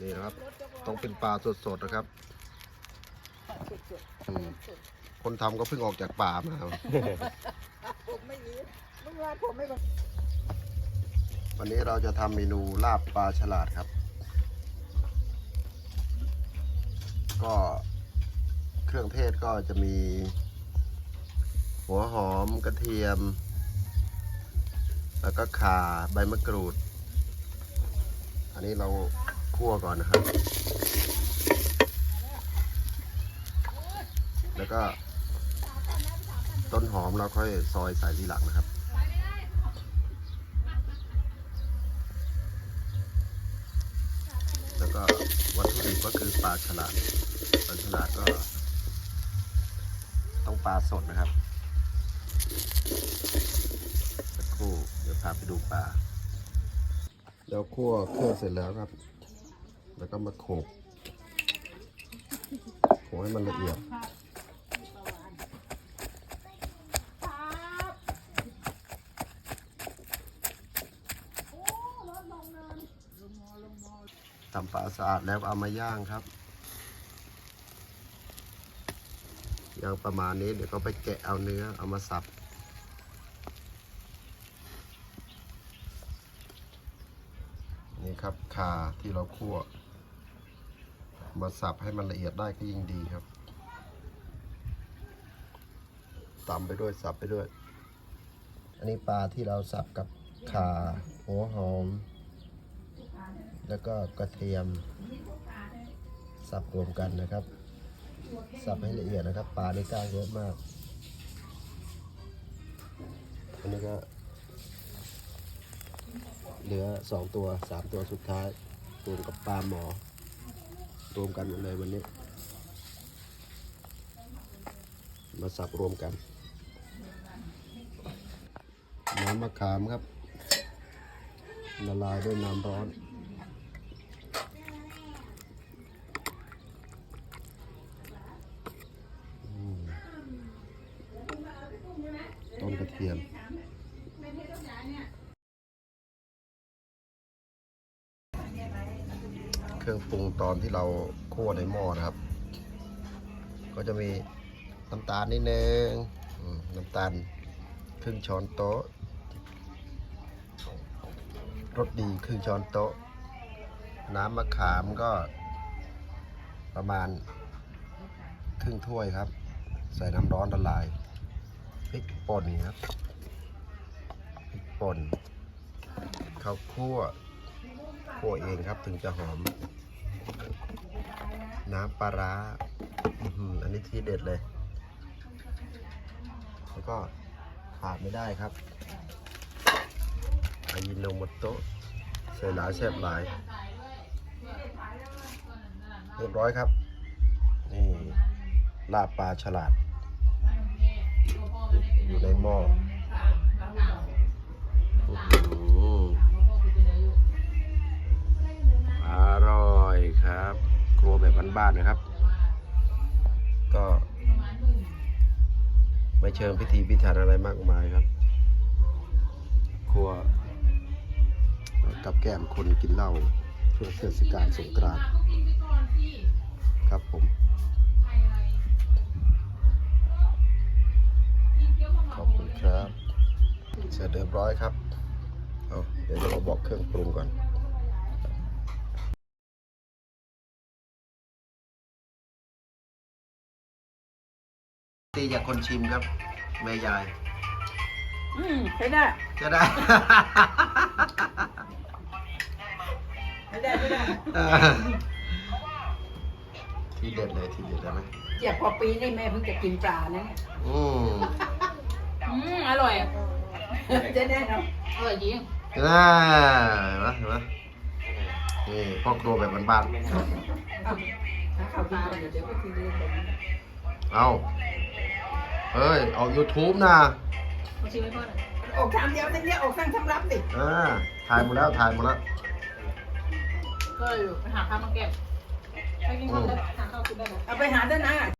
นี่นะครับ ต้องเป็นปลาสดๆนะครับอืมคนทำก็เพิ่งออกจากป่ามาครับ ผมไม่รู้เมื่อวานผมไม่บอกวันนี้เราจะทำเมนูลาบปลาฉลาดครับ ก็เครื่องเทศก็จะมี หัวหอมกระเทียม แล้วก็ข่าใบมะกรูด อันนี้เรา คั่วก่อนนะครับ แล้วก็ต้นหอมเราค่อยซอยใส่ทีหลังนะครับ แล้วก็วัตถุดิบก็คือปลาฉลาด ปลาฉลาดก็ ต้องปลาสดนะครับสักครู่เดี๋ยวพาไปดูปลาแล้วคั่วเครื่องเสร็จแล้วครับ แล้วก็มาโขกโขกให้มันละเอียด ทำปลาสะอาดแล้วเอามาย่างครับ ย่างประมาณนี้เดี๋ยวก็ไปแกะเอาเนื้อเอามาสับนี่ครับขาที่เราคั่ว มาสับให้มันละเอียดได้ก็ยิ่งดีครับตำไปด้วยสับไปด้วย อันนี้ปลาที่เราสับกับขาหัวหอม แล้วก็กระเทียม สับรวมกันนะครับ สับให้ละเอียดนะครับ ปลาได้กล้างเยอะมาก อันนี้ก็ เหลือสองตัวสามตัวสุดท้ายรวมกับปลาหมอ รวมกันหมดเลยวันนี้ มาสับรวมกัน น้ำมะขามครับ ละลายด้วยน้ำร้อน ต้นกระเทียม รื่องปรุงตอนที่เราคั่วในหม้อนะครับ ก็จะมีน้ำตาลนิดนึงน้ำตาลครึ่งช้อนโต๊ะรสดีครึ่งช้อนโต๊ะ น้ำมะขามก็ประมาณครึ่งถ้วยครับ ใส่น้ำร้อนละลายพริกป่นครับพริกป่นข้าวคั่ว คั่วเองครับถึงจะหอม น้ำปลาร้าอันนี้ทีเด็ดเลย แล้วก็ขาดไม่ได้ครับอายินโนมโตะใส่หลายแซ่บหลาย เรียบร้อยครับ นี่ลาบปลาฉลาด อยู่ในหม้ออื้อหื บบบ้านๆนะครับ ก็ไม่เชิงพิธีพิถันอะไรมากมายครับ ครัวกับแก้มคนกินเหล้าช่วงเทศกาลสงกรานต์ครับผม ขอบคุณครับ เสร็จเรียบร้อยครับ เอาเดี๋ยวเราบอกเครื่องปรุงก่อน ตีจากคนชิมครับ แม่ยาย อืมใช้ได้จะได้ ใช้ได้ใช้ได้ทีเด็ดเลยทีเด็ดเลยไหมเจ็บพอปีนี่แม่เพิ่งจะกินปลานะเนี่ยอืมอืมอร่อยอะจะแน่นอนอร่อยจริงน่าเห็นไหมเห็นไหมนี่พ่อครัวแบบบ้านเอาหาข่าวดีก่อนเดี๋ยวเดี๋ยวก็ทีเดียวผมๆ เอาเอ้ยเอา YouTube นะมาชิมให้พ่อหน่อยออกชามเดียวแต่เนี่ยออกสั่งทำรับดิอ่าถ่ายหมดแล้ว ถ่ายหมดแล้ว ก็อยู่ไปหาข้าวมาแก้มไปกินข้าวแล้วหาข้าวกินได้นะเอาไปหาด้านหน้า